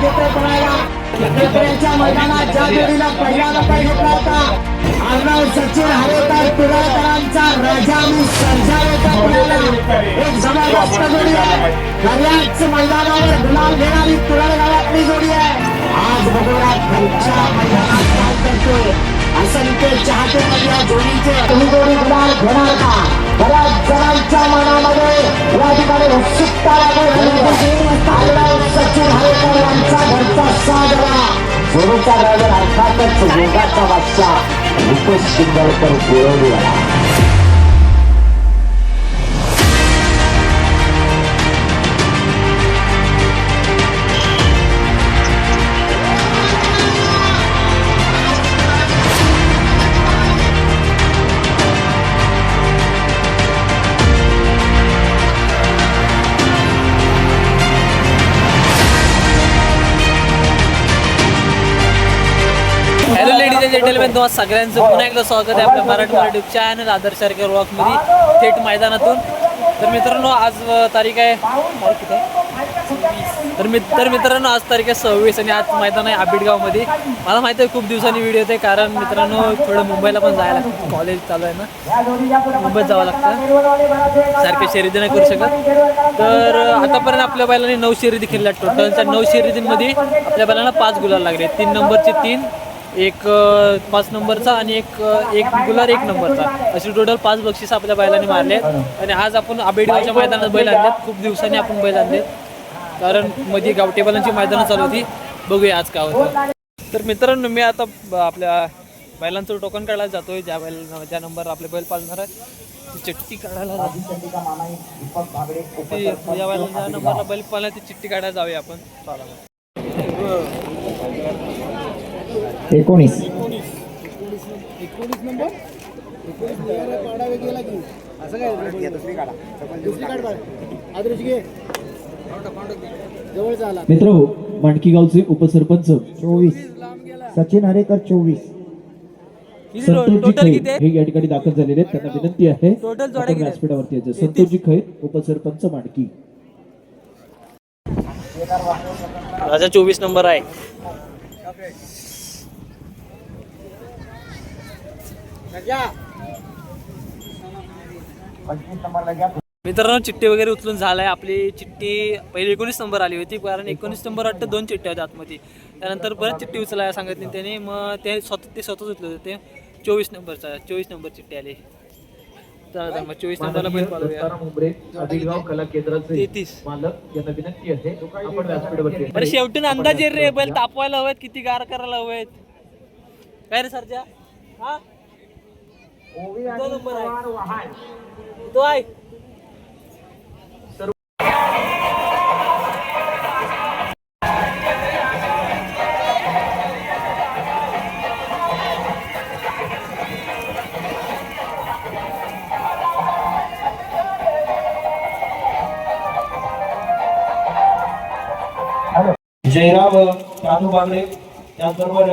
घेतोय पळायला मैदानात ज्या जोडीला पहिला घेतला होता सचिन हरेकर पिराळकरांचा राजा सर्जा होता एक जबरदस्त जोडी आहे. बऱ्याच मैदानावर गुलाल घेणारी तुरळ गावातली जोडी आहे. आज बघूया घरच्या मैदानात काय करतोय. असंख्य चाहते या जोडीचे. जोडी गुलाल घेणार का? बऱ्याच जणांच्या मनामध्ये या ठिकाणी घरचा साजरा. जोडीचा ड्रायव्हर अर्थातच योगाचा बादशाह. रुपेश शिंदळकर गोळवलीवाला लेडीज तुम्हाला सगळ्यांचं पुन्हा एकदा स्वागत आहे आपल्या मराठी मराठी चॅनल आदर्श सारख्या मध्ये थेट मैदानातून. तर मित्रांनो आज तारीख आहे तर मित्र तर मित्रांनो आज तारीख आहे सव्वीस आणि आज मैदान आहे आबिडगावमध्ये. मला माहिती आहे खूप दिवसांनी व्हिडिओ येते कारण मित्रांनो थोडं मुंबईला पण जायला लागतं. कॉलेज चालू आहे ना. मुंबईत जावं लागतं. सारखे शर्यती नाही करू शकत. तर आतापर्यंत आपल्या बैलांनी नऊ शर्यती खेळल्या. टोटलच्या नऊ शर्यतींमध्ये आपल्या बैलांना पाच गुलाल लागले. तीन नंबरचे तीन एक पाच नंबरचा आणि एक एक गुलार एक नंबरचा. असे टोटल पाच बक्षीस आपल्या बैलांनी मारले. आहेत. आणि आज आपण आंबेडगावच्या मैदानात बैल आणलेत. खूप दिवसांनी आपण बैल आणलेत. कारण मध्ये गावटेबलांची मैदानं चालू होती. बघूया आज काय होतं. तर मित्रांनो मी आता आपल्या बैलांचं टोकन काढायला जातोय. ज्या बैल ज्या नंबर आपले बैल पाळणार आहे ती चिठ्ठी काढायला जातो ती ज्या नंबरला बैल पाळणार ती चिठ्ठी काढायला जाऊया आपण. एकोणीस. मित्र हो मांडकी गावचे उपसरपंच. चोवीस. सचिन हरेकर चोवीस. संतोषजी टोटल खैर किती? आहे हे या ठिकाणी दाखल झालेले आहेत. त्यांना विनंती आहे. आपण? व्यासपीठावरती यायचं संतोषजी खैर उपसरपंच मांडकी. राजा चोवीस नंबर आहे. मित्रांनो चिठ्ठी वगैरे उचलून झालाय. आपली चिठ्ठी पहिली एकोणीस नंबर आली होती कारण एकोणीस नंबर वाटतं दोन चिठ्ठ्या होत्या आतमध्ये. त्यानंतर परत चिठ्ठी उचलायला सांगितली त्याने मग ते स्वतः ते स्वतःच उचलत होते. चोवीस नंबरचा चोवीस नंबर चिठ्ठी आली. मग चोवीस नंबरला पण अंदाज रे बैल तापवायला हवेत किती गार करायला हवेत. काय रे सरजा? हा? तो नंबर आहे तो आहे. जयराम तानू बागडे त्याचबरोबर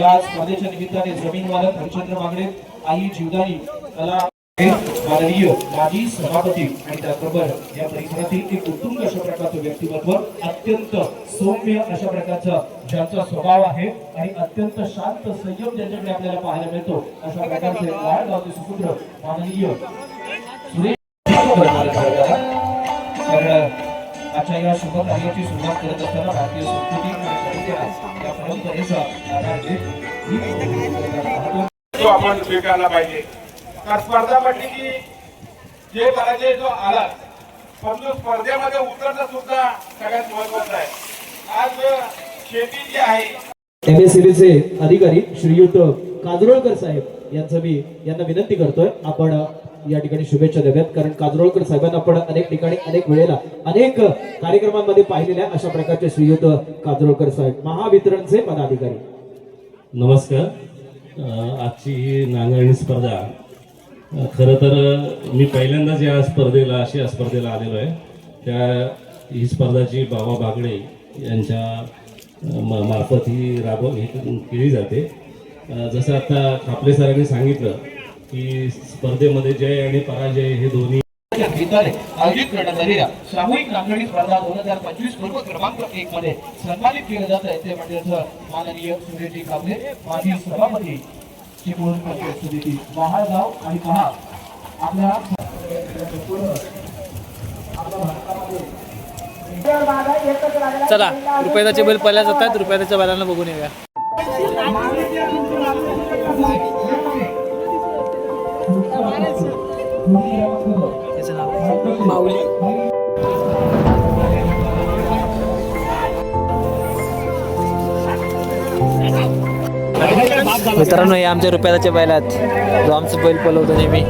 या स्पर्धेच्या निमित्ताने जमीन मालक हरिचंद्र बागडे आई जीवदानी कला माननीय माजी सभापती आणि त्याचबरोबर या परिसरातील एक उत्तुंग अशा प्रकारचं व्यक्तिमत्व अत्यंत सौम्य अशा प्रकारचा ज्यांचा स्वभाव आहे आणि अत्यंत शांत संयम ज्यांच्याकडे आपल्याला पाहायला मिळतो अशा प्रकारचे लाड गावचे सुपुत्र माननीय सुरेश आजच्या या शुभ कार्याची सुरुवात करत असताना भारतीय संस्कृती आणि या परंपरेचा आधार घेत आपण स्वीकारला पाहिजे. तर स्पर्धा म्हटली की जे करायचे जो आला पण तो स्पर्धेमध्ये उतरणं सुद्धा सगळ्यात महत्वाचं आहे. आज शेती जी आहे एमएससीबीचे अधिकारी श्रीयुत काजरोळकर साहेब यांचं मी यांना विनंती करतोय आपण या ठिकाणी शुभेच्छा द्याव्यात कारण काजरोळकर साहेबांना आपण अनेक ठिकाणी अनेक वेळेला अनेक कार्यक्रमांमध्ये पाहिलेल्या अशा प्रकारचे श्रीयुत काजरोळकर साहेब महावितरणचे पदाधिकारी. नमस्कार. आजची ही नांगरणी स्पर्धा. खरं तर मी पहिल्यांदाच या स्पर्धेला अशा स्पर्धेला आलेलो आहे. त्या ही स्पर्धाची बाबा बागडे यांच्या म- मार्फत ही राबव ही केली जाते. जसं आता खापले सरांनी सांगितलं की स्पर्धेमध्ये जय आणि पराजय हे दोन्ही आयोजित करण्यात आलेल्या सामूहिक नांगरणी स्पर्धा दोन हजार पंचवीस पूर्व क्रमांक एक मध्ये सन्मानित केलं जात आहे. ते म्हणजे माननीय सुरेशजी कांबळे माजी सभापती चिपळूण पंचायत समिती महागाव आणि महा आपल्या चला रुपयाचे बैल पहिल्या जात आहेत रुपयाच्या बैलांना बघून येऊया. त्याचं नाव माऊली. मित्रांनो हे आमच्या रुपयाचे बैल आहेत. जो आमचं बैल पलवतो नेहमी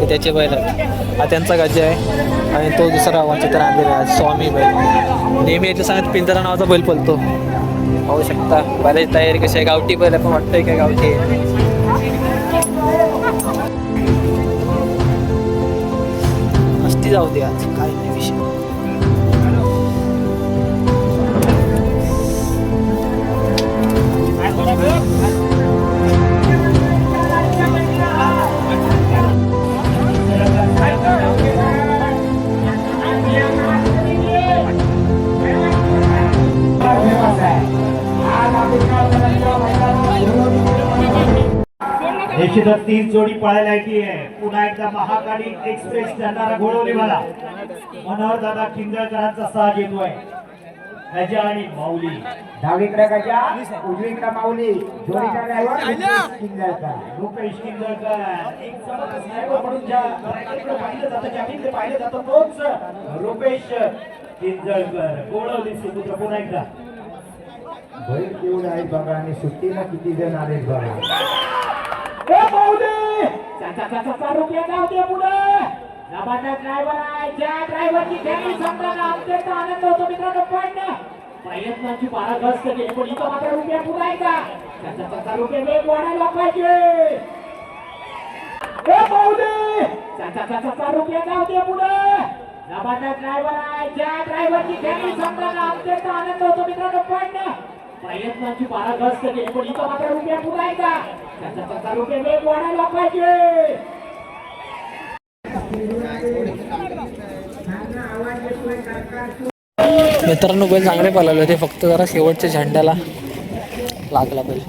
ते त्याचे बैल आहेत. हा त्यांचा गजा आहे. आणि तो दुसरा वंचित्र आणलेला आहे स्वामी बैल. नेहमी याच्या सांगत पिंजरा नावाचा बैल पलतो पाहू शकता. बैलाची तयारी कशी आहे? गावठी बैल आहे, पण वाटतंय काय गावठी? आहे मस्ती जाऊ दे आज काय नाही विषय. निश्चितच तीन जोडी पळायला येते पुन्हा एकदा महाकाली एक्सप्रेस जाणारा घोडवलीवाला मनोहर दादा किंजळकरांचा साथ येतोय गजा आणि माऊली. डावीकडे गजा उजवीकडे माऊली. जोडीचा ड्रायव्हर किंजळकर रुपेश किंजळकर एक जबरदस्त driver म्हणून ज्या इकडे पाहिलं जातं ज्या टीमकडे पाहिलं जातं तोच रुपेश किंजळकर गोळवली सुपुत्र पुन्हा एकदा. बैल केवढे आहेत बघा आणि सुट्टीला किती जण आलेत बघा. ए माऊली रुपया जाऊ दे पुढे जबरदस्त ड्रायव्हर आहे ज्या ड्रायव्हरची खेळी समजा अत्यंत आनंद होतो मित्रांनो पण प्रयत्नाची बारा गस्त केली पण इथं मात्र रुपया पुढे आहे का रुपये वेग वाढायला पाहिजे ए माऊली चाचा चाचा रुपया जाऊ दे पुढे जबरदस्त ड्रायव्हर आहे ज्या ड्रायव्हरची खेळी समजा अत्यंत आनंद होतो मित्रांनो पण प्रयत्नाची बारा गस्त केली पण इथं मात्र रुपया पुढे आहे का त्याचा त्याचा वेग वाढायला पाहिजे मित्रांनो बैल चांगले पळाले होते. फक्त जरा शेवटच्या झेंड्याला लागला बैल.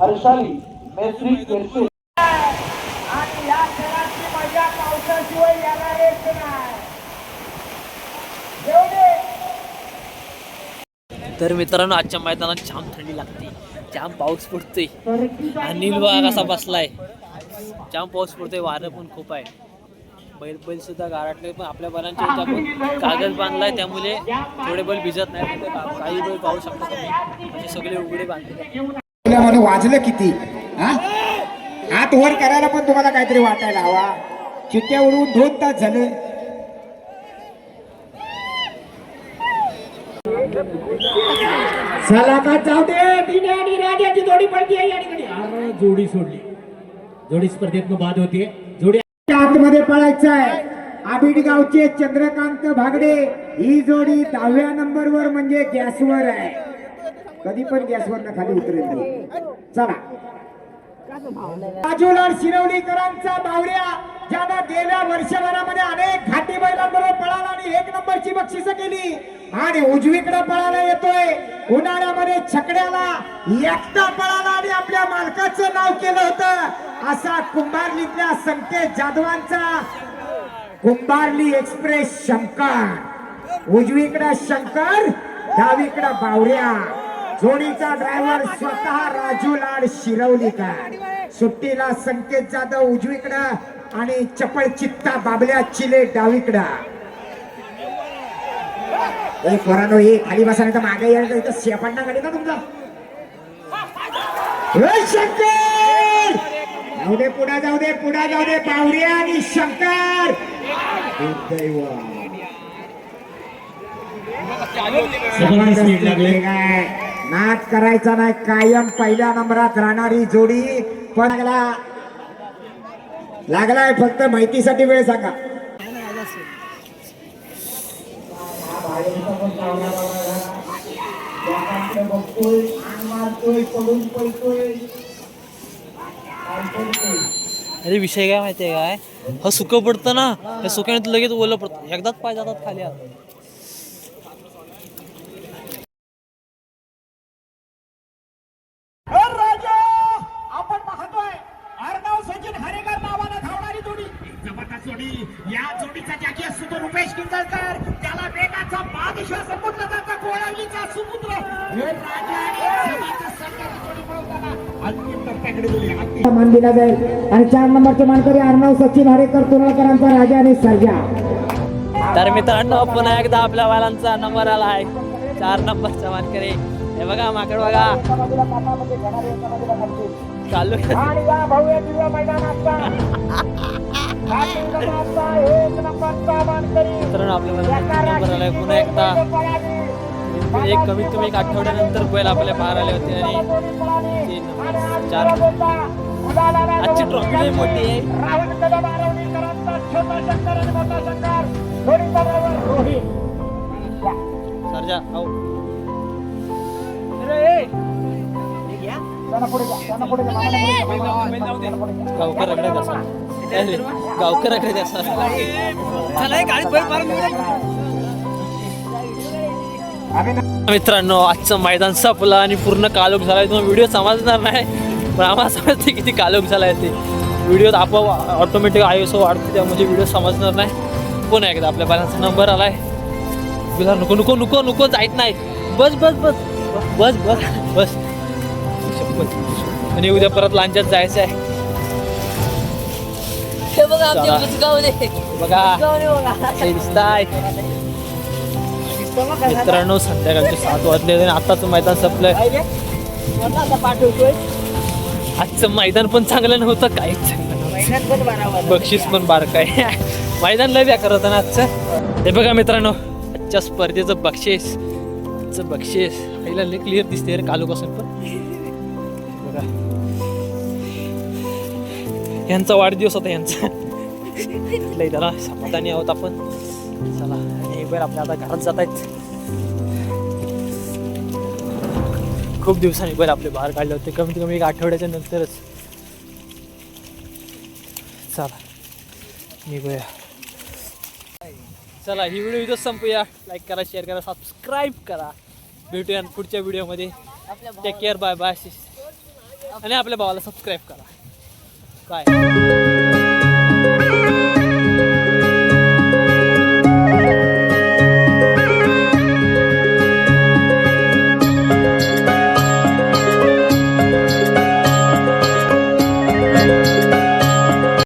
हर्षाली मेत्री केरसे आणि या खेळाची मजा पावसाशिवाय याला येत नाही तर मित्रांनो आजच्या मैदानात जाम थंडी लागते. जाम पाऊस पडतोय. अनिल बघा कसा बसलाय? जाम पाऊस पडतोय वारं पण खूप आहे. बैल बैल सुद्धा गारटले पण आपल्या बैलांच्या आपण कागद बांधलाय त्यामुळे थोडे बैल भिजत नाही काही बैल पाहू शकता तुम्ही. म्हणजे सगळे उघडे बांधले वाजलं किती? हा? हात वर करायला पण तुम्हाला काहीतरी वाटायला हवा. चिट्ट्या उडवून दोन तास झाले. चला का जाऊ दे आणि राजाची जोडी पडती या ठिकाणी. अरे जोडी सोडली. जोडी स्पर्धेत बाद होते जोडी आतमध्ये पळायचं आहे. आबिड गावचे चंद्रकांत भागडे ही जोडी दहाव्या नंबरवर म्हणजे गॅसवर आहे. कधी पण गॅसवर न खाली उतरेल चला. बाजूला राजूलाल शिरवलीकरांचा बावऱ्या ज्यानं गेल्या वर्षभरामध्ये अनेक घाटी बैलांबरोबर पळाला आणि एक नंबरची बक्षिस केली. आणि उजवीकडे पळायला येतोय. उन्हाळ्यामध्ये छकड्याला एकटा पळाला आणि आपल्या मालकाचं नाव केलं होतं. असा कुंभारलीतल्या संकेत जाधवांचा. कुंभारली एक्सप्रेस शंकर. उजवीकडे शंकर डावीकडे बावऱ्या जोडीचा ड्रायव्हर स्वतः राजूलाल शिरवलीकर सुट्टीला संकेत जाधव उजवीकडं आणि चपळ चित्ता बाबल्या चिले डावीकडं. ए पोरानो ये खाली बसा नाही तर मागे या इथं शेपण्णा गाडी ना तुमचा? शंकर! जाऊ दे पुढे जाऊ दे पुढे जाऊ दे बावऱ्या आणि शंकर! दुर्दैव. काय नाच करायचा नाही कायम पहिल्या नंबरात राहणारी जोडी. पण लागला. लागलाय फक्त माहितीसाठी वेळ सांगा. अरे विषय काय माहितीये काय? हा सुकं पडतं ना. त्या सुक्याने लगेच ओलं पडतं. एकदाच पाय जातात खाली आता. तर राजा आपण पाहतोय अर्णव सचिन हरेकर नावानं धावणारी जोडी जबरदस्त जोडी या जोडीचा जागी असतो तो रुपेश किंजळकर त्याला वेगाचा बादशाह समुद्र त्याचा गोळावलीचा सुपुत्र हे राजा आणि जबरदस्त सरकारी जोडी पळवताना अंतिम टप्प्याकडे जोडी अंतिम मान दिला जाईल. आणि चार नंबरचे मानकरी अर्णव सचिन हरेकर तुरळकरांचा राजा आणि सर्जा तर मित्रांनो पुन्हा एकदा आपल्या वालांचा नंबर आला आहे. चार नंबरचा मानकरी. हे बघा माकड बघा. चालू हा मित्रांनो आपल्या वालांचा नंबर आलाय पुन्हा एकदा. एक कमीत कमी एक आठवड्यानंतर बैल आपल्या बाहेर आले होते आणि चार. आजची ट्रॉफी मोठी आहे. सरजा त्यांना पुढे पुढे घ्या मामाला गावकराकडे चला गाडी मित्रांनो आजचं मैदान संपलं आणि पूर्ण कालोख झालाय तुम्हाला व्हिडिओ समजणार नाही पण आम्हाला समजते किती कालोख झालाय ते. व्हिडिओत आपोआप ऑटोमॅटिक आय एस वाढते त्यामुळे व्हिडिओ समजणार नाही. पुन्हा एकदा आपल्या बाळांचा नंबर आलाय. तुला नको नको नको नको जायत नाही. बस बस बस. बस बस बस. आणि उद्या परत लांच्यात जायचं आहे चला. बघा. हे दिसताय. मित्रांनो संध्याकाळचे सात वाजले आणि आताच मैदान संपलंय. आजचं मैदान पण चांगलं नव्हतं काहीच चांगलं नव्हतं. बक्षीस पण बारक आहे. मैदान लय बेकार होतं ना आजचं. हे बघा मित्रांनो आजच्या स्पर्धेचं बक्षीस. आजचं बक्षीस. पहिला लय क्लिअर दिसते रे कालू पासून पण. बघा. यांचा वाढदिवस होता यांचा. लय त्याला समाधानी आहोत आपण. चला आणि बर आपल्या आता घरात जात आहेत. खूप दिवसांनी बरं आपले बाहेर काढले होते. कमीत कमी एक आठवड्याच्या नंतरच. चला निघूया चला ही व्हिडिओ इथंच संपूया. लाईक करा शेअर करा सबस्क्राईब करा. भेटूया पुढच्या व्हिडिओमध्ये टेक केअर बाय बाय आणि आपल्या भावाला सबस्क्राईब करा. बाय